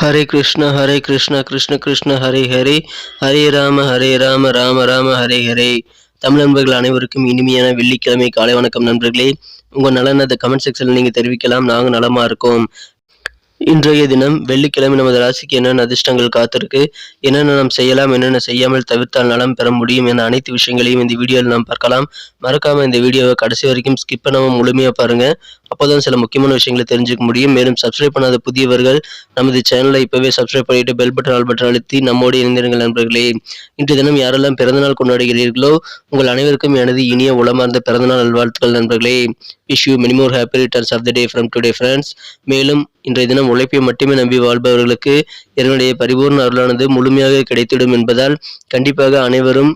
ஹரே கிருஷ்ண ஹரே கிருஷ்ண கிருஷ்ண கிருஷ்ண ஹரே ஹரே. ஹரே ராம ஹரே ராம ராம ராம ஹரே ஹரே. தமிழ் நண்பர்கள் அனைவருக்கும் இனிமையான வெள்ளிக்கிழமை காலை வணக்கம் நண்பர்களே. உங்கள் நலன் அந்த கமெண்ட் செக்ஷனில் நீங்கள் தெரிவிக்கலாம். நாங்கள் நலமாக இருக்கோம். இன்றைய தினம் வெள்ளிக்கிழமை நமது ராசிக்கு என்னென்ன அதிர்ஷ்டங்கள் காத்திருக்கு என்னென்ன நாம் செய்யலாம் என்னென்ன செய்யாமல் தவிர்த்தால் நலம் பெற முடியும் என அனைத்து விஷயங்களையும் இந்த வீடியோவில் நாம் பார்க்கலாம். மறக்காம இந்த வீடியோவை கடைசி வரைக்கும் ஸ்கிப் பண்ணாமல் முழுமையாக பாருங்க. அப்போதான் சில முக்கியமான விஷயங்களை தெரிஞ்சுக்க முடியும். மேலும் சப்ஸ்கிரைப் பண்ணாத புதியவர்கள் நமது சேனலை இப்போவே சப்ஸ்கிரைப் பண்ணிட்டு பெல் பட்டன் ஆல் பட்டன் அழுத்தி நம்மோடு இணைந்திருங்கள் நண்பர்களே. இன்றைய தினம் யாரெல்லாம் பிறந்தநாள் கொண்டாடுகிறீர்களோ உங்கள் அனைவருக்கும் எனது இனிய உளமார்ந்த பிறந்தநாள் நல்வாழ்த்துக்கள் நண்பர்களே. Wish you many more happy returns of the day from today friends மேலும் இன்றைய தினம் உழைப்பை மட்டுமே நம்பி வாழ்பவர்களுக்கு இதனுடைய பரிபூர்ண அருளானது முழுமையாக கிடைத்திடும் என்பதால் கண்டிப்பாக அனைவரும்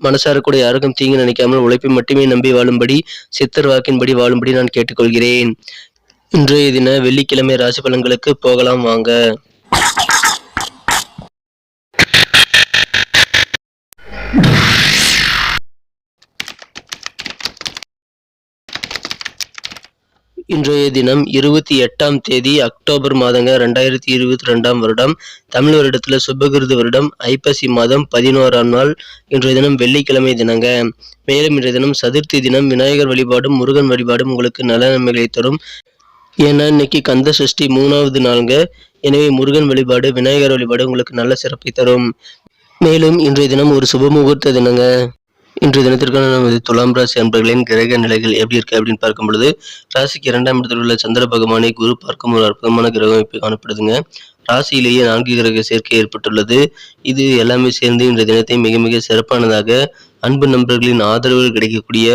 மனசார கூட யாருக்கும் தீங்கு நினைக்காமல் உழைப்பை மட்டுமே நம்பி வாழும்படி சித்தர் வாக்கின்படி வாழும்படி நான் கேட்டுக்கொள்கிறேன். இன்றைய தின வெள்ளிக்கிழமை ராசி பலன்களுக்கு போகலாம் வாங்க. இன்றைய தினம் இருபத்தி எட்டாம் தேதி அக்டோபர் மாதங்க ரெண்டாயிரத்தி இருபத்தி ரெண்டாம் வருடம். தமிழ் வருடத்தில் சுபகிருது வருடம். ஐப்பசி மாதம் பதினோராம் நாள். இன்றைய தினம் வெள்ளிக்கிழமை தினங்க. மேலும் இன்றைய தினம் சதுர்த்தி தினம். விநாயகர் வழிபாடும் முருகன் வழிபாடும் உங்களுக்கு நல்ல நன்மைகளை தரும். ஏன்னா இன்னைக்கு கந்த சஷ்டி மூணாவது நாளுங்க. எனவே முருகன் வழிபாடு விநாயகர் வழிபாடு உங்களுக்கு நல்ல சிறப்பை தரும். மேலும் இன்றைய தினம் ஒரு சுப முகூர்த்த தினங்க. இன்றைய தினத்திற்கான நமது துலாம் ராசி அன்பர்களின் கிரக நிலைகள் எப்படி இருக்கு அப்படின்னு பார்க்கும் பொழுது ராசிக்கு இரண்டாம் இடத்தில் உள்ள சந்திர பகவானை குரு பார்க்கும் ஒரு அற்புதமான கிரக அமைப்பு காணப்படுதுங்க. ராசியிலேயே நான்கு கிரக சேர்க்கை ஏற்பட்டுள்ளது. இது எல்லாமே சேர்ந்து இன்றைய தினத்தை மிக மிக சிறப்பானதாக அன்பு நண்பர்களின் ஆதரவு கிடைக்கக்கூடிய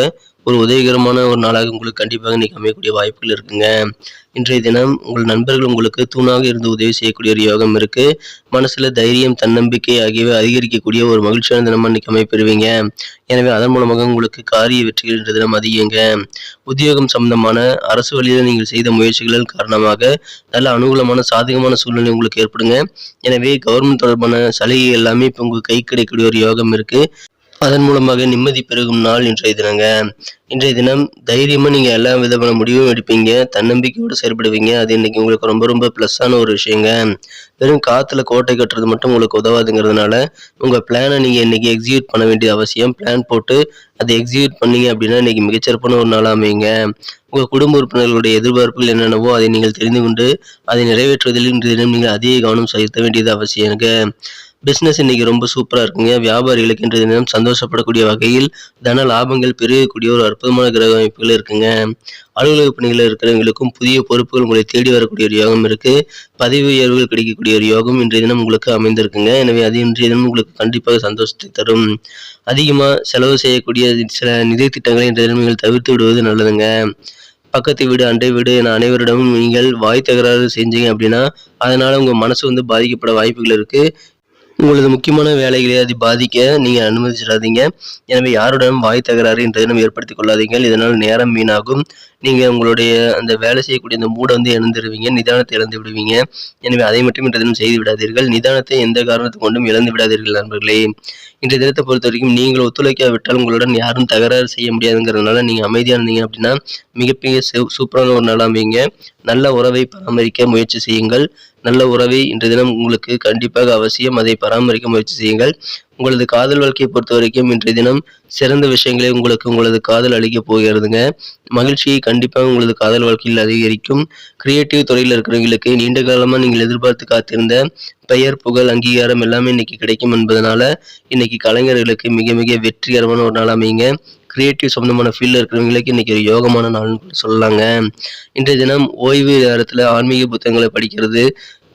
ஒரு உதவிகரமான ஒரு நாளாக உங்களுக்கு கண்டிப்பாக இன்றைக்கி அமையக்கூடிய வாய்ப்புகள் இருக்குங்க. இன்றைய தினம் உங்கள் நண்பர்கள் உங்களுக்கு தூணாக இருந்து உதவி செய்யக்கூடிய ஒரு யோகம் இருக்குது மனசில் தைரியம் தன்னம்பிக்கை ஆகியவை அதிகரிக்கக்கூடிய ஒரு மகிழ்ச்சியான தினமாக இன்றைக்கி அமைப்பெறுவீங்க எனவே அதன் மூலமாக உங்களுக்கு காரிய வெற்றிகள் இன்றைய தினம் அதிகங்க. உத்தியோகம் சம்பந்தமான அரசு வழியில் நீங்கள் செய்த முயற்சிகளின் காரணமாக நல்ல அனுகூலமான சாதகமான சூழ்நிலை உங்களுக்கு ஏற்படுங்க. எனவே கவர்மெண்ட் தொடர்பான சலுகை எல்லாமே இப்போ உங்களுக்கு கை கிடைக்கக்கூடிய ஒரு யோகம் இருக்குது அதன் மூலமாக நிம்மதி பெருகும் நாள் இன்றைய தினங்க. இன்றைய தினம் தைரியமாக நீங்கள் எல்லா விதமான முடிவும் எடுப்பீங்க தன்னம்பிக்கையோடு செயல்படுவீங்க. அது இன்னைக்கு உங்களுக்கு ரொம்ப ரொம்ப ப்ளஸ்ஸான ஒரு விஷயங்க. வெறும் காற்றுல கோட்டை கட்டுறது மட்டும் உங்களுக்கு உதவாதுங்கிறதுனால உங்கள் பிளானை நீங்கள் இன்றைக்கி எக்ஸிக்யூட் பண்ண வேண்டிய அவசியம். பிளான் போட்டு அதை எக்ஸிக்யூட் பண்ணீங்க அப்படின்னா இன்றைக்கி மிகச்சிறப்பான ஒரு நாள் அமையுங்க. உங்கள் குடும்ப உறுப்பினர்களுடைய எதிர்பார்ப்புகள் என்னென்னவோ அதை நீங்கள் தெரிந்து கொண்டு அதை நிறைவேற்றுவதில் இன்றைய தினம் நீங்கள் அதிக கவனம் செலுத்த வேண்டியது அவசியம் எனக்கு பிஸ்னஸ் இன்னைக்கு ரொம்ப சூப்பராக இருக்குங்க. வியாபாரிகளுக்கு இன்றைய தினம் சந்தோஷப்படக்கூடிய வகையில் தன லாபங்கள் பெருகக்கூடிய ஒரு அற்புதமான கிரக அமைப்புகள் இருக்குங்க. அலுவலக பணிகளில் இருக்கிறவங்களுக்கும் புதிய பொறுப்புகள் உங்களை தேடி வரக்கூடிய ஒரு யோகம் இருக்கு. பதவி உயர்வுகள் கிடைக்கக்கூடிய ஒரு யோகம் இன்றைய தினம் உங்களுக்கு அமைந்திருக்குங்க. எனவே அது இன்றைய தினம் உங்களுக்கு கண்டிப்பாக சந்தோஷத்தை தரும். அதிகமாக செலவு செய்யக்கூடிய சில நிதி திட்டங்களை இன்றைய தினம் நீங்கள் தவிர்த்து விடுவது நல்லதுங்க. பக்கத்து வீடு அண்டை வீடு என அனைவரிடமும் நீங்கள் வாய் தகராறு செஞ்சீங்க அப்படின்னா அதனால உங்க மனசு வந்து பாதிக்கப்பட வாய்ப்புகள் இருக்கு. உங்களது முக்கியமான வேலைகளை அது பாதிக்க நீங்கள் அனுமதிச்சிடாதீங்க. எனவே யாருடனும் வாய் தகராறு இன்றைய தினம் ஏற்படுத்திக் கொள்ளாதீங்க. இதனால் நேரம் வீணாகும். நீங்கள் உங்களுடைய அந்த வேலை செய்யக்கூடிய அந்த மூடை வந்து இழந்துருவீங்க. நிதானத்தை இழந்து விடுவீங்க. எனவே அதை மட்டும் இன்றைய தினம் செய்து விடாதீர்கள். நிதானத்தை எந்த காரணத்தை கொண்டும் இழந்து விடாதீர்கள் நண்பர்களே. இன்றைய தினத்தை பொறுத்த வரைக்கும் நீங்கள் ஒத்துழைக்காவிட்டால் உங்களுடன் யாரும் தகராறு செய்ய முடியாதுங்கிறதுனால நீங்கள் அமைதியாக இருந்தீங்க அப்படின்னா மிகப்பெரிய சூப்பரான ஒரு நாள் அமைங்க நல்ல உறவை பராமரிக்க முயற்சி செய்யுங்கள். நல்ல உறவை இன்றைய தினம் உங்களுக்கு கண்டிப்பாக அவசியம். அதை பராமரிக்க முயற்சி செய்யுங்கள். உங்களது காதல் வாழ்க்கையை பொறுத்த வரைக்கும் இன்றைய தினம் சிறந்த விஷயங்களை உங்களுக்கு உங்களது காதல் அளிக்க போகிறதுங்க. மகிழ்ச்சியை கண்டிப்பாக உங்களது காதல் வாழ்க்கையில் அதிகரிக்கும். கிரியேட்டிவ் துறையில் இருக்கிறவங்களுக்கு நீண்ட காலமாக நீங்கள் எதிர்பார்த்து காத்திருந்த பெயர் புகழ் அங்கீகாரம் எல்லாமே இன்னைக்கு கிடைக்கும் என்பதனால இன்னைக்கு கலைஞர்களுக்கு மிக மிக வெற்றிகரமான ஒரு நாள் அமைங்க கிரியேட்டிவ் சம்மந்தமான ஃபீல்டில் இருக்கிறவங்களுக்கு இன்றைக்கி ஒரு யோகமான நாள்னு சொல்லலாங்க இன்றைய தினம் ஓய்வு நேரத்தில் ஆன்மீக புத்தகங்களை படிக்கிறது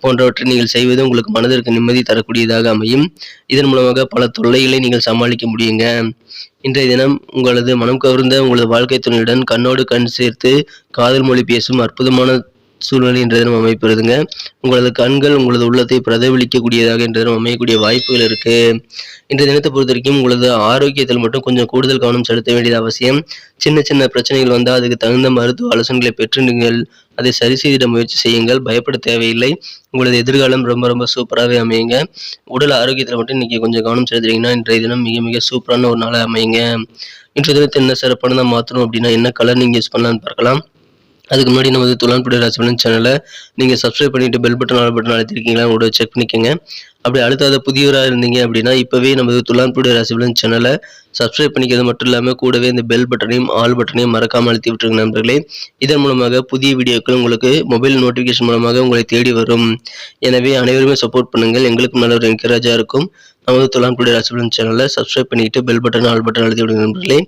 போன்றவற்றை நீங்கள் செய்வது உங்களுக்கு மனதிற்கு நிம்மதி தரக்கூடியதாக அமையும். இதன் மூலமாக பல தொல்லைகளை நீங்கள் சமாளிக்க முடியுங்க. இன்றைய தினம் உங்களது மனம் கவர்ந்த உங்களது வாழ்க்கை துணையுடன் கண்ணோடு கண் சேர்த்து காதல் மொழி பேசும் அற்புதமான சூழ்நிலை இன்றைய தினம் அமைப்பிடுதுங்க உங்களது கண்கள் உங்களது உள்ளத்தை பிரதிபலிக்கக்கூடியதாக இன்றைய தினம் அமையக்கூடிய வாய்ப்புகள் இருக்கு. இன்றைய தினத்தை பொறுத்த வரைக்கும் உங்களது ஆரோக்கியத்தில் மட்டும் கொஞ்சம் கூடுதல் கவனம் செலுத்த வேண்டியது அவசியம். சின்ன சின்ன பிரச்சனைகள் வந்தால் அதுக்கு தகுந்த மருத்துவ ஆலோசனைகளை பெற்று நீங்கள் அதை சரி செய்திட முயற்சி செய்யுங்கள். பயப்பட தேவையில்லை. உங்களது எதிர்காலம் ரொம்ப ரொம்ப சூப்பராகவே அமையுங்க. உடல் ஆரோக்கியத்தில் மட்டும் இன்றைக்கி கொஞ்சம் கவனம் செலுத்துறீங்கன்னா இன்றைய தினம் மிக மிக சூப்பரான ஒரு நாளாக அமையுங்க. இன்றைய தினத்தை என்ன சிறப்பானதாக மாற்றணும் அப்படின்னா என்ன கலர் நீங்கள் யூஸ் பண்ணலாம்னு பார்க்கலாம். அதுக்கு முன்னாடி நமது துலான்புடி ராசிபலன் சேனலை நீங்கள் சப்ஸ்கிரைப் பண்ணிட்டு பெல் பட்டன் ஆல் பட்டன் அழுத்திருக்கீங்களா உங்களோட செக் பண்ணிக்கோங்க. அப்படி அடுத்தாத புதியவராக இருந்தீங்க அப்படின்னா இப்போவே நமது துலான்புடி ராசிபலன் சேனலை சப்ஸ்கிரைப் பண்ணிக்கிறது மட்டும் இல்லாமல் கூடவே இந்த பெல் பட்டனையும் ஆல் பட்டனையும் மறக்காமல் அழுத்தி விட்டுருங்க நண்பர்களே. இதன் மூலமாக புதிய வீடியோக்கள் உங்களுக்கு மொபைல் நோட்டிஃபிகேஷன் மூலமாக உங்களை தேடி வரும். எனவே அனைவருமே சப்போர்ட் பண்ணுங்கள். எங்களுக்கு நல்ல ஒரு என்கரேஜாக இருக்கும். நமது துலான்புடி ராசிபலன் சேனலை சப்ஸ்கிரைப் பண்ணிட்டு பெல் பட்டன் ஆல் பட்டன் அழுத்தி விடுங்க நண்பர்களே.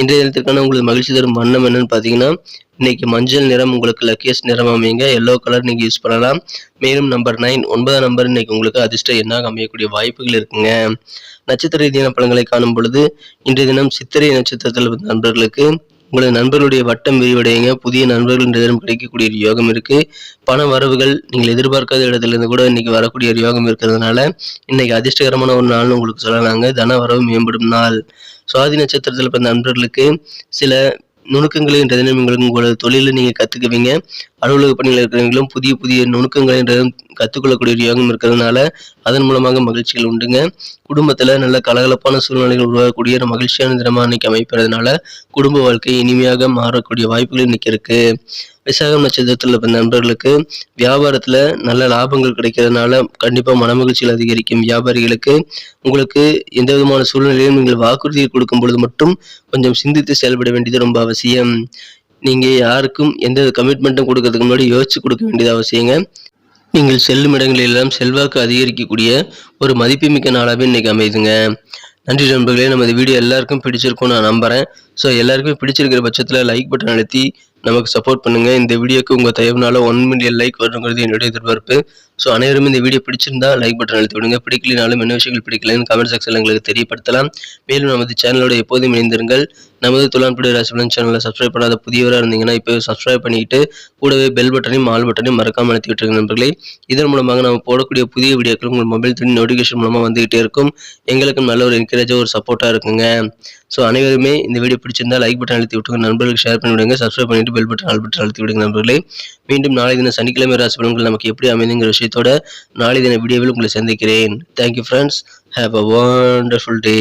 இன்றைய தினத்திற்கான உங்களுக்கு மகிழ்ச்சி தரும் வண்ணம் என்னன்னு பார்த்தீங்கன்னா இன்னைக்கு மஞ்சள் நிறம் உங்களுக்கு லக்கியஸ்ட் நிறம் அமைங்க எல்லோ கலர் நீங்கள் யூஸ் பண்ணலாம். மேலும் நம்பர் நைன் ஒன்பதாம் நம்பர் இன்னைக்கு உங்களுக்கு அதிர்ஷ்ட எண்ணாக அமையக்கூடிய வாய்ப்புகள் இருக்குங்க. நட்சத்திர ரீதியான பலன்களை காணும் பொழுது இன்றைய தினம் சித்திரை நட்சத்திரத்தில் நண்பர்களுக்கு உங்களது நண்பர்களுடைய வட்டம் விரிவடையுங்க. புதிய நண்பர்கள் இன்றைய தினம் கிடைக்கக்கூடிய ஒரு யோகம் இருக்கு. பண வரவுகள் நீங்கள் எதிர்பார்க்காத இடத்துலேருந்து கூட இன்னைக்கு வரக்கூடிய ஒரு யோகம் இருக்கிறதுனால இன்னைக்கு அதிர்ஷ்டகரமான ஒரு நாள்னு உங்களுக்கு சொல்லலாங்க. தன வரவு மேம்படும் நாள். சுவாதி நட்சத்திரத்தில் பிறந்த நண்பர்களுக்கு சில நுணுக்கங்களை இன்றைய உங்களுக்கு உங்களோட தொழிலில் நீங்கள் கற்றுக்குவீங்க அலுவலக பணியில் இருக்கிறவங்களும் புதிய புதிய நுணுக்கங்களை கற்றுக்கொள்ளக்கூடிய ஒரு யோகம் இருக்கிறதுனால அதன் மூலமாக மகிழ்ச்சிகள் உண்டுங்க. குடும்பத்தில் நல்ல கலகலப்பான சூழ்நிலைகள் உருவாகக்கூடிய ஒரு மகிழ்ச்சியான தினமாக இன்னைக்கு அமைப்பதுனால குடும்ப வாழ்க்கை இனிமையாக மாறக்கூடிய வாய்ப்புகள் இன்னைக்கு இருக்கு. விசாகம் நட்சத்திரத்தில் இருந்த நண்பர்களுக்கு வியாபாரத்தில் நல்ல லாபங்கள் கிடைக்கிறதுனால கண்டிப்பாக மனமகிழ்ச்சிகள் அதிகரிக்கும். வியாபாரிகளுக்கு உங்களுக்கு எந்த விதமான சூழ்நிலையிலும் நீங்கள் வாக்குறுதியை கொடுக்கும் பொழுது மட்டும் கொஞ்சம் சிந்தித்து செயல்பட வேண்டியது ரொம்ப அவசியம். நீங்கள் யாருக்கும் எந்த கமிட்மெண்ட்டும் கொடுக்கறதுக்கு முன்னாடி யோசிச்சு கொடுக்க வேண்டியது அவசியங்க. நீங்கள் செல்லும் இடங்களிலெல்லாம் செல்வாக்கு அதிகரிக்கக்கூடிய ஒரு மதிப்புமிக்க நாளாகவே இன்னைக்கு அமையுதுங்க. நன்றி நண்பர்களே நம்ம இந்த வீடியோ எல்லாருக்கும் பிடிச்சிருக்கும் நான் நம்புறேன். ஸோ எல்லாருக்குமே பிடிச்சிருக்கிற பட்சத்தில் லைக் பட்டன் அழுத்தி நமக்கு சப்போர்ட் பண்ணுங்கள் இந்த வீடியோக்கு உங்கள் தயவுனால ஒன் மில்லியன் லைக் வரணுங்கிறது என்னுடைய எதிர்பார்ப்பு. ஸோ அனைவரும் இந்த வீடியோ பிடிச்சிருந்தா லைக் பட்டன் அழுத்தி விடுங்க. பிடிக்கலினாலும் என்ன விஷயங்கள் பிடிக்கலன்னு கமெண்ட் செக்ஷனில் எங்களுக்கு தெரியப்படுத்தலாம். மேலும் நமது சேனலோட எப்போதும் இணைந்திருங்கள். நமது துலான்புடி ராசிபலன் சேனலை சப்ஸ்கிரைப் பண்ணாத புதியவராக இருந்தீங்கன்னா இப்போ சப்ஸ்கிரைப் பண்ணிட்டு கூடவே பெல் பட்டனையும் ஆல் பட்டனையும் மறக்காமல் அழுத்தி விட்டுருங்க நண்பர்களே. இதன் மூலமாக நம்ம போடக்கூடிய புதிய வீடியோக்கள் உங்கள் மொபைல் துணி நோட்டிஃபிகேஷன் மூலமாக வந்துகிட்டே இருக்கும். எங்களுக்கும் நல்ல ஒரு என்கரேஜாக ஒரு சப்போர்ட்டாக இருக்குங்க. ஸோ அனைவருமே இந்த வீடியோ பிடிச்சிருந்தால் லைக் பட்டன் அழுத்தி விட்டுங்க. நண்பர்களுக்கு ஷேர் பண்ணி விடுங்க. சப்ஸ்கிரைப் பண்ணிட்டு பெல் பட்டன் ஆல் பட்டன் அழுத்தி விடுங்க நண்பர்களே. மீண்டும் நாளை தின சனிக்கிழமை ராசி பலன்கள் நமக்கு எப்படி அமைதுங்கிற விஷயத்தோட நாளை தின வீடியோவில் உங்களை சந்திக்கிறேன். Thank you friends have a wonderful day